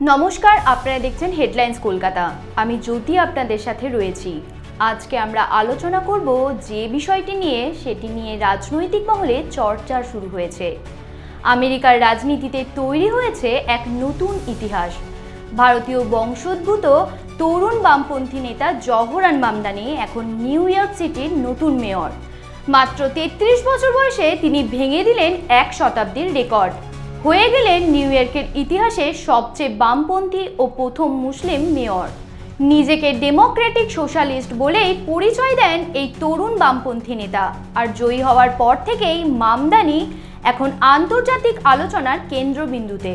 নমস্কার, আপনারা দেখছেন হেডলাইন্স কলকাতা। আমি জ্যোতি আপনাদের সাথে রয়েছি। আজকে আমরা আলোচনা করব যে বিষয়টি নিয়ে, সেটি নিয়ে রাজনৈতিক মহলে চর্চা শুরু হয়েছে। আমেরিকার রাজনীতিতে তৈরি হয়েছে এক নতুন ইতিহাস। ভারতীয় বংশোদ্ভূত তরুণ বামপন্থী নেতা জহরান মামদানি এখন নিউ ইয়র্ক সিটির নতুন মেয়র। মাত্র তেত্রিশ বছর বয়সে তিনি ভেঙে দিলেন এক শতাব্দীর রেকর্ড। হয়ে গেলেন নিউ ইয়র্কের ইতিহাসে সবচেয়ে বামপন্থী ও প্রথম মুসলিম মেয়র। নিজেকে ডেমোক্রেটিক সোশ্যালিস্ট বলেই পরিচয় দেন এই তরুণ বামপন্থী নেতা। আর জয়ী হওয়ার পর থেকেই মামদানি এখন আন্তর্জাতিক আলোচনার কেন্দ্রবিন্দুতে।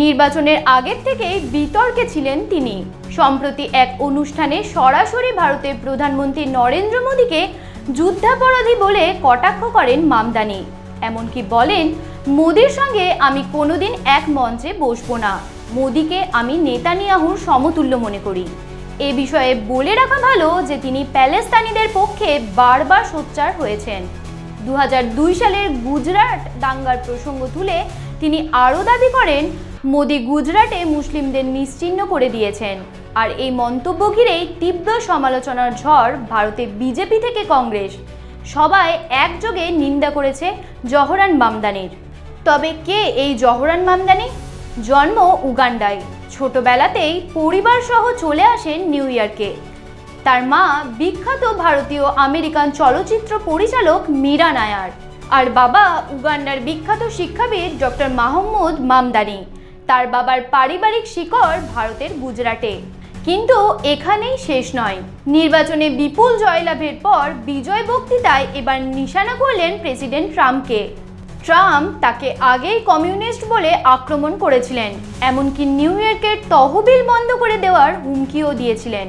নির্বাচনের আগের থেকেই বিতর্কে ছিলেন তিনি। সম্প্রতি এক অনুষ্ঠানে সরাসরি ভারতের প্রধানমন্ত্রী নরেন্দ্র মোদীকে যুদ্ধাপরাধী বলে কটাক্ষ করেন মামদানি। এমনকি বলেন মোদির সঙ্গে আমি কোনোদিন এক মঞ্চে বসবো না। মোদিকে আমি নেতানিয়াহুর সমতুল্য মনে করি। এ বিষয়ে বলে রাখা ভালো যে, তিনি প্যালেস্তানিদের পক্ষে বারবার সোচ্চার হয়েছেন। দু হাজার দুই সালের গুজরাট দাঙ্গার প্রসঙ্গ তুলে তিনি আরও দাবি করেন, মোদি গুজরাটে মুসলিমদের নিশ্চিহ্ন করে দিয়েছেন। আর এই মন্তব্য ঘিরেই তীব্র সমালোচনার ঝড় ভারতে বিজেপি থেকে কংগ্রেস। সবাই একযোগে নিন্দা করেছে জহরান মামদানির। তবে কে এই জহরান মামদানি? জন্ম উগান্ডায়। ছোটবেলাতেই পরিবার সহ চলে আসেন নিউ ইয়র্কে। তার মা বিখ্যাত ভারতীয় আমেরিকান চলচ্চিত্র পরিচালক মীরা নায়ার আর বাবা উগান্ডার বিখ্যাত শিক্ষাবিদ ডক্টর মাহমুদ মামদানি। তার বাবার পারিবারিক শিকড় ভারতের গুজরাটে। কিন্তু এখানেই শেষ নয়। নির্বাচনে বিপুল জয়লাভের পর বিজয় বক্তৃতায় এবার নিশানা করলেন প্রেসিডেন্ট ট্রাম্পকে। ট্রাম্প তাকে আগেই কমিউনিস্ট বলে আক্রমণ করেছিলেন, এমনকি নিউ ইয়র্কের তহবিল বন্ধ করে দেওয়ার হুমকিও দিয়েছিলেন।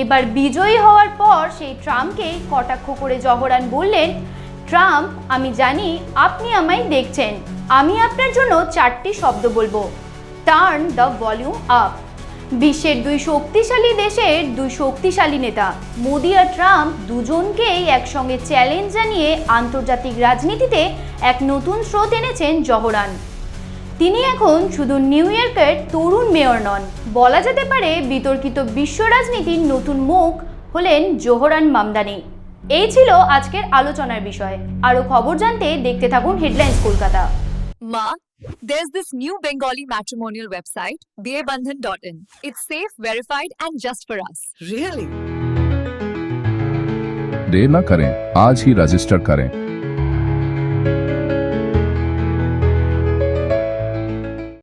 এবার বিজয়ী হওয়ার পর সেই ট্রাম্পকেই কটাক্ষ করে জহরান বললেন, ট্রাম্প, আমি জানি আপনি আমায় দেখছেন। আমি আপনার জন্য চারটি শব্দ বলব। Turn the volume up. বিশ্বের দুই শক্তিশালী দেশের দুই শক্তিশালী নেতা মোদি আর ট্রাম্প দুজনকেই একসঙ্গে চ্যালেঞ্জ জানিয়ে আন্তর্জাতিক রাজনীতিতে এক নতুন স্রোত এনেছেন জহরান। তিনি এখন শুধু নিউ ইয়র্কের তরুণ মেয়র নন বলা যেতে পারে বিতর্কিত বিশ্ব রাজনীতির নতুন মুখ হলেন জোহরান মামদানি। এই ছিল আজকের আলোচনার বিষয়। আরও খবর জানতে দেখতে থাকুন headlines Kolkata. Ma, there's this new Bengali matrimonial website, bearbandhan.in. It's safe, verified, and just for us. Really? देर न करें आज ही रजिस्टर करें